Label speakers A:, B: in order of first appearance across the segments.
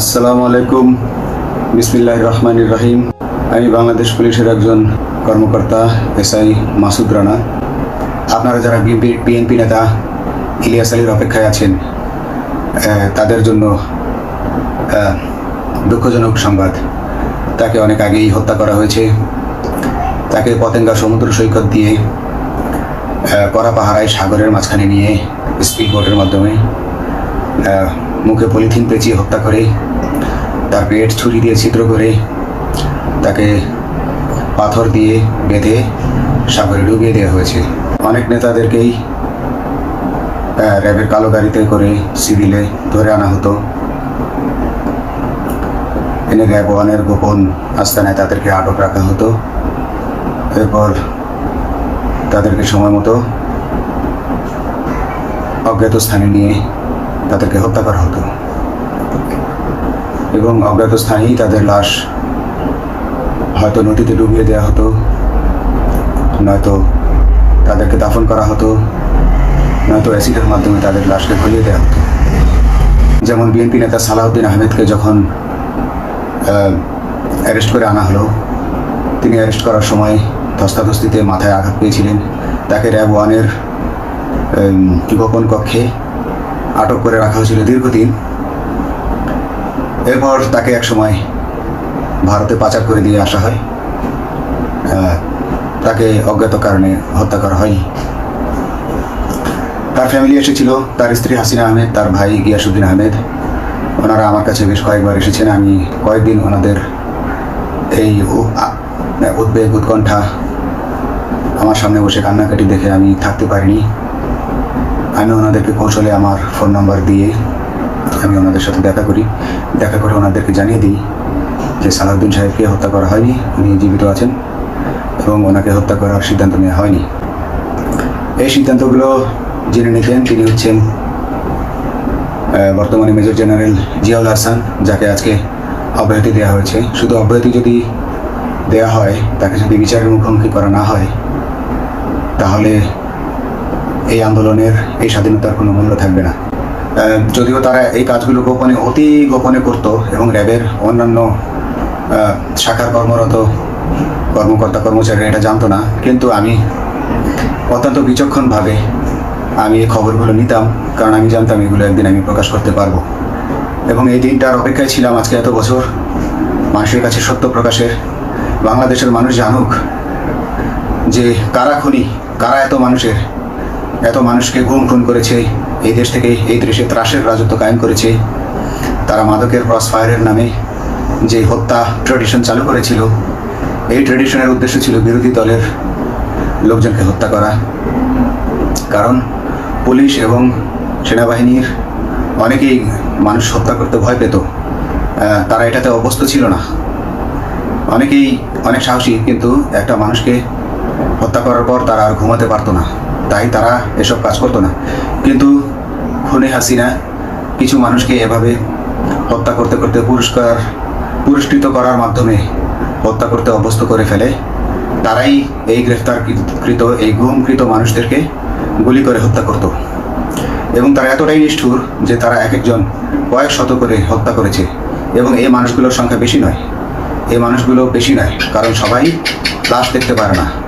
A: আসসালামু আলাইকুম। বিসমিল্লাহ রহমান রহিম। আমি বাংলাদেশ পুলিশের একজন কর্মকর্তা, এসআই মাসুদ রানা। আপনারা যারা বিএনপি নেতা ইলিয়াস আলীর অপেক্ষায় আছেন তাদের জন্য দুঃখজনক সংবাদ। তাকে অনেক আগেই হত্যা করা হয়েছে। তাকে পতেঙ্গা সমুদ্র সৈকত দিয়ে কড়া পাহারায় সাগরের মাঝখানে নিয়ে স্পিড বোটের মাধ্যমে মুখে পলিথিন পেঁচিয়ে হত্যা করে তার পেট ছুরি দিয়ে ছিদ্র করে তাকে পাথর দিয়ে বেঁধে সাগরে ডুবিয়ে দেওয়া হয়েছে। অনেক নেতাদেরকেই র্যাবের কালো গাড়িতে করে সিভিলে ধরে আনা হতো। এনে র্যাব ওয়ানের গোপন আস্তানায় তাদেরকে আটক রাখা হতো। এরপর তাদেরকে সময় মতো অজ্ঞাত স্থানে নিয়ে তাদেরকে হত্যা করা হতো। এবং অজ্ঞাত স্থানেই তাদের লাশ হয়তো নদীতে ডুবিয়ে দেওয়া হতো, নয়তো তাদেরকে দাফন করা হতো, নয়তো অ্যাসিডের মাধ্যমে তাদের লাশকে ঘুরিয়ে দেওয়া হতো। যেমন বিএনপি নেতা সালাউদ্দিন আহমেদকে যখন অ্যারেস্ট করে আনা হলো, তিনি অ্যারেস্ট করার সময় ধস্তাধস্তিতে মাথায় আঘাত পেয়েছিলেন। তাকে র্যাব ওয়ানের গোপন কক্ষে আটক করে রাখা হয়েছিল দীর্ঘদিন। এরপর তাকে এক সময় ভারতে পাচার করে দিয়ে আসা হয়। তাকে অজ্ঞাত কারণে হত্যা করা হয়নি। তার ফ্যামিলি এসেছিল, তার স্ত্রী হাসিনা আহমেদ, তার ভাই গিয়াসুদ্দিন আহমেদ। ওনারা আমার কাছে বেশ কয়েকবার এসেছেন। আমি কয়েকদিন ওনাদের এই উদ্বেগ, উৎকণ্ঠা আমার সামনে বসে কান্নাকাটি দেখে আমি থাকতে পারিনি। আমি ওনাদেরকে কৌশলে আমার ফোন নাম্বার দিয়ে আমি ওনাদের সাথে দেখা করি। দেখা করে ওনাদেরকে জানিয়ে দিই যে সালাউদ্দিন সাহেবকে হত্যা করা হয়নি, উনি জীবিত আছেন এবং ওনাকে হত্যা করার সিদ্ধান্ত নেওয়া হয়নি। এই সিদ্ধান্তগুলো যিনি নিতেন, তিনি হচ্ছেন বর্তমানে মেজর জেনারেল জিয়াউল হাসান, যাকে আজকে অব্যাহতি দেওয়া হয়েছে। শুধু অব্যাহতি যদি দেওয়া হয়, তাকে যদি বিচারের মুখোমুখি করা না হয়, তাহলে এই আন্দোলনের এই স্বাধীনতার কোনো মূল্য থাকবে না। যদিও তারা এই কাজগুলো গোপনে, অতি গোপনে করত এবং র্যাবের অন্যান্য শাখার কর্মরত কর্মকর্তা কর্মচারীরা এটা জানতো না। কিন্তু আমি অত্যন্ত বিচক্ষণভাবে আমি এই খবরগুলো নিতাম, কারণ আমি জানতাম এগুলো একদিন আমি প্রকাশ করতে পারব। এবং এই দিনটার অপেক্ষায় ছিলাম আজকে এত বছর। মানুষের কাছে সত্য প্রকাশের, বাংলাদেশের মানুষ জানুক যে কারা খুনি, কারা এত মানুষের, এত মানুষকে গুম খুন করেছে এই দেশ থেকে এই দেশে ত্রাসের রাজত্ব কায়েম করেছে। তারা মাদকের ক্রস ফায়ারের নামে যে হত্যা ট্রেডিশন চালু করেছিল, এই ট্রেডিশনের উদ্দেশ্য ছিল বিরোধী দলের লোকজনকে হত্যা করা। কারণ পুলিশ এবং সেনাবাহিনীর অনেকেই মানুষ হত্যা করতে ভয় পেত। তারা এটাতে অভ্যস্ত ছিল না। অনেকেই অনেক সাহসী, কিন্তু একটা মানুষকে হত্যা করার পর তারা আর ঘুমাতে পারতো না। তাই তারা এসব কাজ করতো না। কিন্তু খুনে হাসিনা কিছু মানুষকে এভাবে হত্যা করতে করতে পুরস্কার পুরস্কৃত করার মাধ্যমে হত্যা করতে অভ্যস্ত করে ফেলে। তারাই এই গ্রেফতারকৃত, এই গুমকৃত মানুষদেরকে গুলি করে হত্যা করত। এবং তারা এতটাই নিষ্ঠুর যে তারা এক একজন কয়েক শত করে হত্যা করেছে। এবং এই মানুষগুলোর সংখ্যা বেশি নয়। এই মানুষগুলো বেশি নয়, কারণ সবাই লাশ দেখতে পারে না।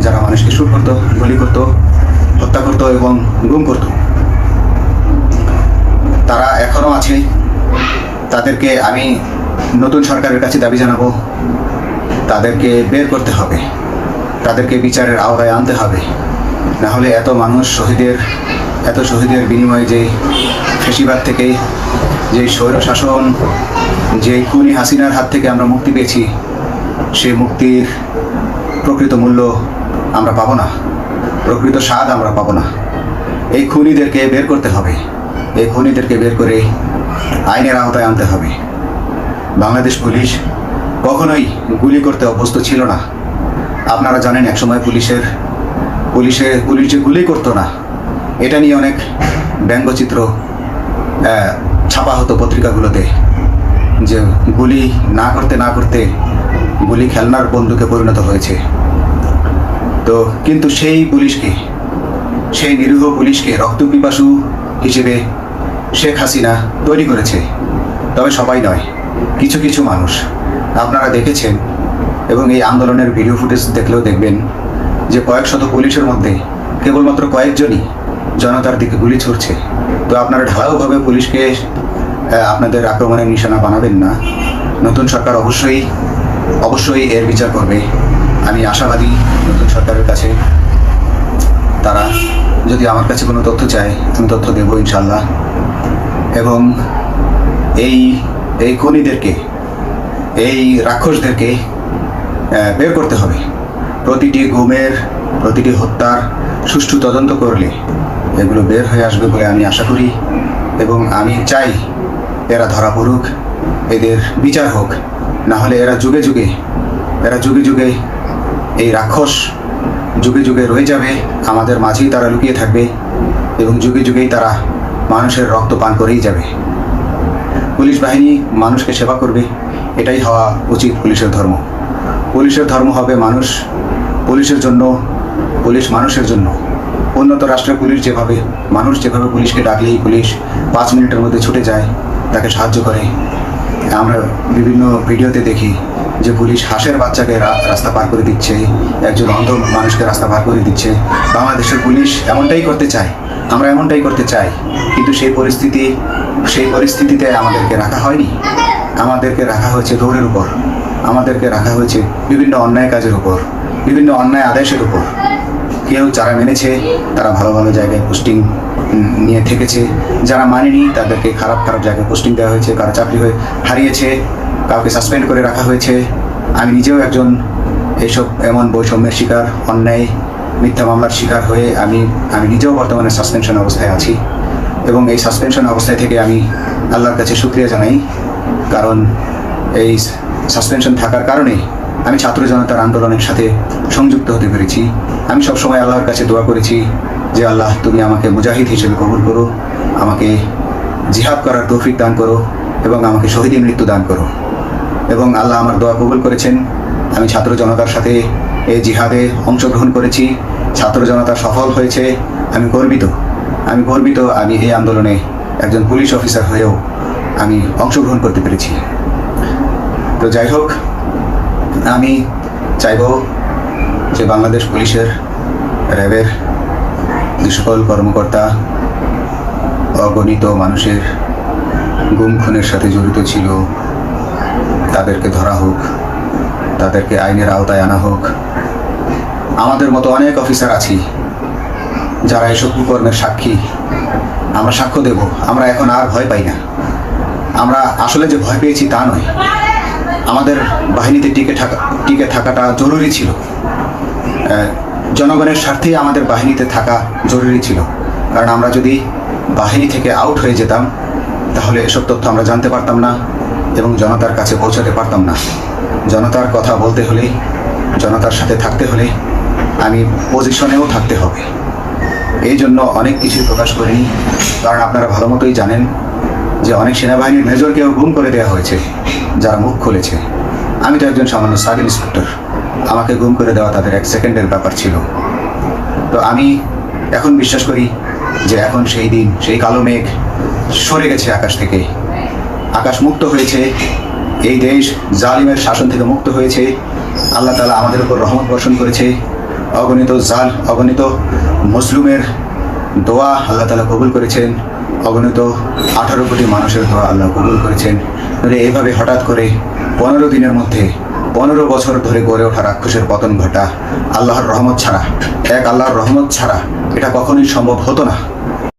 A: যারা মানুষকে শুট করতো গুলি করতো, হত্যা করতো এবং গুম করতো, তারা এখনও আছে। তাদেরকে আমি নতুন সরকারের কাছে দাবি জানাব। তাদেরকে বের করতে হবে। তাদেরকে বিচারের আওতায় আনতে হবে। না হলে এত মানুষ শহীদের, এত শহীদের বিনিময়ে যে ফেসিবাদ থেকে, যে স্বৈর শাসন যে খুনি হাসিনার হাত থেকে আমরা মুক্তি পেয়েছি, সেই মুক্তির প্রকৃত মূল্য আমরা পাবো না। প্রকৃত স্বাদ আমরা পাবো না। এই খুনিদেরকে বের করতে হবে। এই খুনিদেরকে বের করে আইনের আওতায় আনতে হবে। বাংলাদেশ পুলিশ কখনোই গুলি করতে অভ্যস্ত ছিল না। আপনারা জানেন, একসময় পুলিশের পুলিশে পুলিশ যে গুলি করতো না, এটা নিয়ে অনেক ব্যঙ্গচিত্র ছাপা হতো পত্রিকাগুলোতে যে গুলি না করতে না করতে গুলি খেলনার বন্ধুকে পরিণত হয়েছে। তো কিন্তু সেই পুলিশকে, সেই নিরীহ পুলিশকে রক্তপিপাসু হিসেবে শেখ হাসিনা তৈরি করেছে। তবে সবাই নয়, কিছু কিছু মানুষ। আপনারা দেখেছেন এবং এই আন্দোলনের ভিডিও ফুটেজ দেখলেও দেখবেন যে কয়েক শত পুলিশের মধ্যে কেবলমাত্র কয়েকজনই জনতার দিকে গুলি ছুড়ছে। তো আপনারা ঢালাওভাবে পুলিশকে আপনাদের আক্রমণের নিশানা বানাবেন না। নতুন সরকার অবশ্যই অবশ্যই এর বিচার করবে। আমি আশাবাদী সরকারের কাছে। তারা যদি আমার কাছে কোনো তথ্য চায়, আমি তথ্য দেবো ইনশাল্লাহ এবং এই এই খনিদেরকে, এই রাক্ষসদেরকে বের করতে হবে। প্রতিটি গুমের, প্রতিটি হত্যার সুষ্ঠু তদন্ত করলে এগুলো বের হয়ে আসবে বলে আমি আশা করি। এবং আমি চাই এরা ধরা পড়ুক, এদের বিচার হোক। না হলে এরা যুগে যুগে, এরা যুগে যুগে এই রাক্ষস যুগে যুগে রয়ে যাবে, আমাদের মাঝেই তারা লুকিয়ে থাকবে এবং যুগে যুগেই তারা মানুষের রক্ত পান করেই যাবে। পুলিশ বাহিনী মানুষকে সেবা করবে, এটাই হওয়া উচিত পুলিশের ধর্ম। পুলিশের ধর্ম হবে মানুষ, পুলিশের জন্য, পুলিশ মানুষের জন্য। উন্নত রাষ্ট্রের পুলিশ যেভাবে, মানুষ যেভাবে পুলিশকে ডাকলেই পুলিশ পাঁচ মিনিটের মধ্যে ছুটে যায়, তাকে সাহায্য করে। আমরা বিভিন্ন ভিডিওতে দেখি যে পুলিশ হাঁসের বাচ্চাকে রাস্তা পার করে দিচ্ছে, একজন অন্ধ মানুষকে রাস্তা পার করে দিচ্ছে। বাংলাদেশের পুলিশ এমনটাই করতে চায়, আমরা এমনটাই করতে চাই, কিন্তু সেই পরিস্থিতি, সেই পরিস্থিতিতে আমাদেরকে রাখা হয়নি। আমাদেরকে রাখা হয়েছে দৌড়ের উপর, আমাদেরকে রাখা হয়েছে বিভিন্ন অন্যায় কাজের উপর, বিভিন্ন অন্যায় আদেশের উপর। কেউ যারা মেনেছে, তারা ভালো ভালো জায়গায় পোস্টিং নিয়ে থেকেছে। যারা মানেনি, তাদেরকে খারাপ খারাপ জায়গায় পোস্টিং দেওয়া হয়েছে, কারও চাকরি হয়ে হারিয়েছে কাউকে সাসপেন্ড করে রাখা হয়েছে। আমি নিজেও একজন এইসব এমন বৈষম্যের শিকার, অন্যায়, মিথ্যা মামলার শিকার হয়ে আমি আমি নিজেও বর্তমানে সাসপেনশন অবস্থায় আছি। এবং এই সাসপেনশন অবস্থায় থেকে আমি আল্লাহর কাছে শুক্রিয়া জানাই। কারণ এই সাসপেনশন থাকার কারণে আমি ছাত্র জনতার আন্দোলনের সাথে সংযুক্ত হতে পেরেছি। আমি সবসময় আল্লাহর কাছে দোয়া করেছি যে, আল্লাহ, তুমি আমাকে মুজাহিদ হিসেবে কবুল করো। আমাকে জিহাদ করার তৌফিক দান করো। এবং আমাকে শহীদী মৃত্যু দান করো। এবং আল্লাহ আমার দোয়া কবুল করেছেন। আমি ছাত্র জনতার সাথে এই জিহাদে অংশগ্রহণ করেছি। ছাত্র জনতা সফল হয়েছে। আমি গর্বিত। আমি গর্বিত আমি এই আন্দোলনে একজন পুলিশ অফিসার হয়েও আমি অংশগ্রহণ করতে পেরেছি। তো যাই হোক, আমি চাইব যে বাংলাদেশ পুলিশের র্যাবের যে সকল কর্মকর্তা, অগণিত মানুষের গুম খুনের সাথে জড়িত ছিল। তাদেরকে ধরা হোক, তাদেরকে আইনের আওতায় আনা হোক। আমাদের মতো অনেক অফিসার আছি, যারা এসব কুকর্মের সাক্ষী। আমরা সাক্ষ্য দেব, আমরা এখন আর ভয় পাই না। আমরা আসলে যে ভয় পেয়েছি তা নয়। আমাদের বাহিনীতে টিকে থাকা, টিকে থাকাটা জরুরি ছিল। জনগণের স্বার্থেই আমাদের বাহিনীতে থাকা জরুরি ছিল। কারণ আমরা যদি বাহিনী থেকে আউট হয়ে যেতাম তাহলে এসব তথ্য আমরা জানতে পারতাম না এবং জনতার কাছে পৌঁছাতে পারতাম না। জনতার কথা বলতে হলে, জনতার সাথে থাকতে হলে আমি পজিশনেও থাকতে হবে। এই জন্য অনেক কিছু প্রকাশ করিনি, কারণ আপনারা ভালো মতোই জানেন যে অনেক সেনাবাহিনীর মেজরকেও গুম করে দেওয়া হয়েছে, যারা মুখ খুলেছে। আমি তো একজন সামান্য সাব ইন্সপেক্টর। আমাকে গুম করে দেওয়া তাদের এক সেকেন্ডের ব্যাপার ছিল। তো আমি এখন বিশ্বাস করি যে এখন সেই দিন, সেই কালো মেঘ সরে গেছে আকাশ থেকে। আকাশ মুক্ত হয়েছে। এই দেশ জালিমের শাসন থেকে মুক্ত হয়েছে। আল্লাহ তালা আমাদের উপর রহমত বর্ষণ করেছে। অগণিত জাল, অগণিত মুসলিমের দোয়া আল্লাহ তালা কবুল করেছেন। অগণিত আঠারো কোটি মানুষের দোয়া আল্লাহ কবুল করেছেন। এইভাবে হঠাৎ করে পনেরো দিনের মধ্যে, পনেরো বছর ধরে গড়ে ওঠা রাক্ষসের পতন ঘটা আল্লাহর রহমত ছাড়া। এক আল্লাহর রহমত ছাড়া এটা কখনোই সম্ভব হতো না।